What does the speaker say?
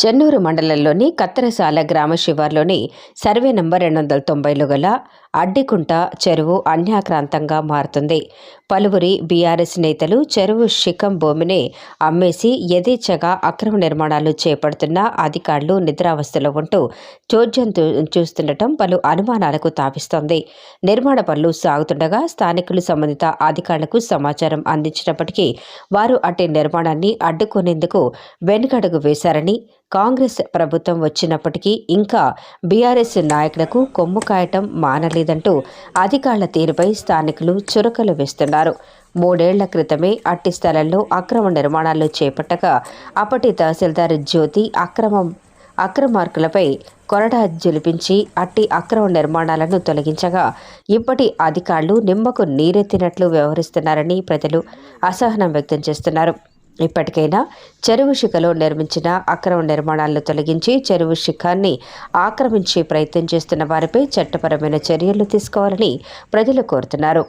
చెన్నూరు మండలంలోని కత్తరసాల గ్రామ శివార్లోని survey number రెండు వందల తొంభైలో గల అడ్డికుంట చెరువు అన్యాక్రాంతంగా మారుతుంది. పలువురి బీఆర్ఎస్ నేతలు చెరువు శిఖం భూమిని అమ్మేసి యథేచ్ఛగా అక్రమ నిర్మాణాలు చేపడుతున్న అధికారులు నిద్రావస్థలో ఉంటూ చోద్యం చూ- చూస్తుండటం పలు అనుమానాలకు తావిస్తోంది. నిర్మాణ పనులు సాగుతుండగా స్థానికులు సంబంధిత అధికారులకు సమాచారం అందించినప్పటికీ వారు అట్టి నిర్మాణాన్ని అడ్డుకునేందుకు వెనుకడుగు వేశారని కాంగ్రెస్ ప్రభుత్వం వచ్చినప్పటికీ ఇంకా బీఆర్ఎస్ నాయకులకు కొమ్ము కాయటం మానలేదంటూ అధికారుల తీరుపై స్థానికులు చురకలు వేస్తున్నారు. మూడేళ్ళ క్రితమే అట్టి స్థలంలో అక్రమ నిర్మాణాలు చేపట్టగా అప్పటి తహసీల్దార్ జ్యోతి అక్రమం అక్రమార్కులపై కొరడా జులిపించి అట్టి అక్రమ నిర్మాణాలను తొలగించగా ఇప్పటి అధికారులు నిమ్మకు నీరెత్తినట్లు వ్యవహరిస్తున్నారని ప్రజలు అసహనం వ్యక్తం చేస్తున్నారు. ఇప్పటికైనా చెరువు శిఖలో నిర్మించిన అక్రమ నిర్మాణాలను తొలగించి చెరువు శిఖాన్ని ఆక్రమించే ప్రయత్నం చేస్తున్న వారిపై చట్టపరమైన చర్యలు తీసుకోవాలని ప్రజలు కోరుతున్నారు.